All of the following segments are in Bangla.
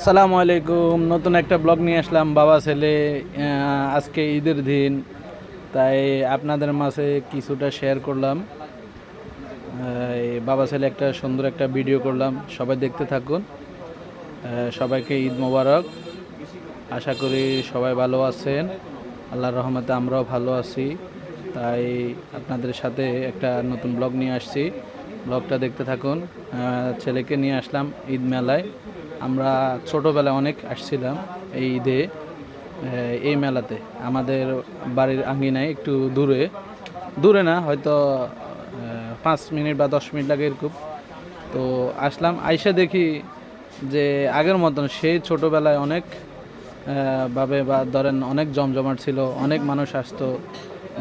সালামু আলাইকুম। নতুন একটা ব্লগ নিয়ে আসলাম। বাবা, ছেলে আজকে ঈদের দিন, তাই আপনাদের মাঝে কিছুটা শেয়ার করলাম। বাবা, ছেলে একটা সুন্দর একটা ভিডিও করলাম। সবাই দেখতে থাকুন। সবাইকে ঈদ মোবারক। আশা করি সবাই ভালো আছেন। আল্লাহর রহমতে আমরাও ভালো আছি। তাই আপনাদের সাথে একটা নতুন ব্লগ নিয়ে আসছি। ব্লগটা দেখতে থাকুন। ছেলেকে নিয়ে আসলাম ঈদ মেলায়। আমরা ছোটোবেলায় অনেক আসছিলাম এই ঈদে এই মেলাতে। আমাদের বাড়ির আঙ্গিনায় একটু দূরে দূরে না, হয়তো পাঁচ মিনিট বা দশ মিনিট লাগে এরকম। তো আসলাম, আইসা দেখি যে আগের মতন সেই ছোটোবেলায় অনেক ভাবে বা ধরেন অনেক জমজমাট ছিল, অনেক মানুষ আসতো।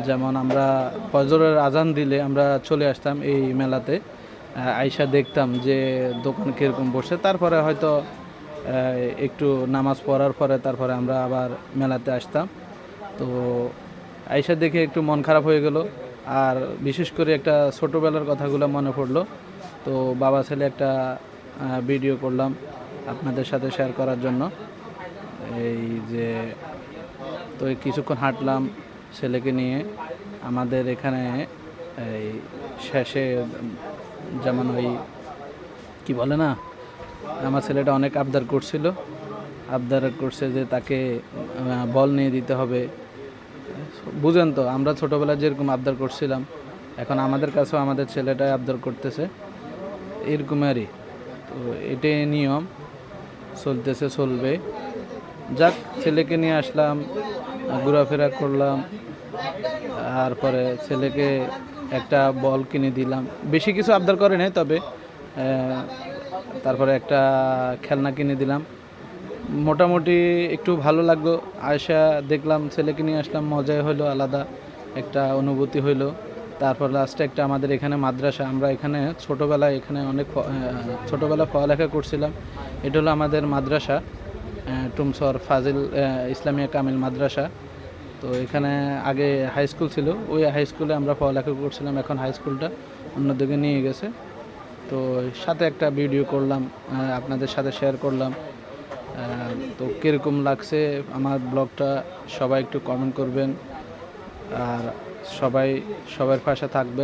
যেমন আমরা ফজরের আজান দিলে আমরা চলে আসতাম এই মেলাতে। আইসা দেখতাম যে দোকান কীরকম বসে। তারপরে হয়তো একটু নামাজ পড়ার পরে তারপরে আমরা আবার মেলাতে আসতাম। তো আয়সা দেখে একটু মন খারাপ হয়ে গেল। আর বিশেষ করে একটা ছোটোবেলার কথাগুলো মনে পড়ল। তো বাবা ছেলে একটা ভিডিও করলাম আপনাদের সাথে শেয়ার করার জন্য। এই যে, তো কিছুক্ষণ হাঁটলাম ছেলেকে নিয়ে। আমাদের এখানে এই শেষে যেমন ওই কি বলে না, আমার ছেলেটা অনেক আবদার করছিল। আবদার করছে যে তাকে বল নিয়ে দিতে হবে। বুঝেন তো, আমরা ছোটোবেলায় যেরকম আবদার করছিলাম, এখন আমাদের কাছেও আমাদের ছেলেটাই আবদার করতেছে। এরকমেরই তো এটাই নিয়ম, চলতেছে, চলবে। যাক, ছেলেকে নিয়ে আসলাম, ঘোরাফেরা করলাম তারপরে ছেলেকে একটা বল কিনে দিলাম। বেশি কিছু আবদার করে নাই, তবে তারপরে একটা খেলনা কিনে দিলাম। মোটামুটি একটু ভালো লাগল। আয়সা দেখলাম, ছেলেকে নিয়ে আসলাম, মজাই হলো, আলাদা একটা অনুভূতি হইল তারপর লাস্টে একটা আমাদের এখানে মাদ্রাসা, আমরা এখানে ছোটোবেলায় এখানে অনেক ছোটোবেলায় পড়ালেখা করছিলাম। এটা হলো আমাদের মাদ্রাসা টুমসর ফাজিল ইসলামিয়া কামিল মাদ্রাসা। তো এখানে আগে হাই স্কুল ছিল। ওই হাই স্কুলে আমরা পড়ালেখা করছিলাম, এখন হাই স্কুলটা অন্যদিকে নিয়ে গেছে। তো সাথে একটা ভিডিও করলাম আপনাদের সাথে শেয়ার করলাম। তো কীরকম লাগছে আমার ব্লগটা সবাই একটু কমেন্ট করবেন। আর সবাই, সবার পাশে থাকবে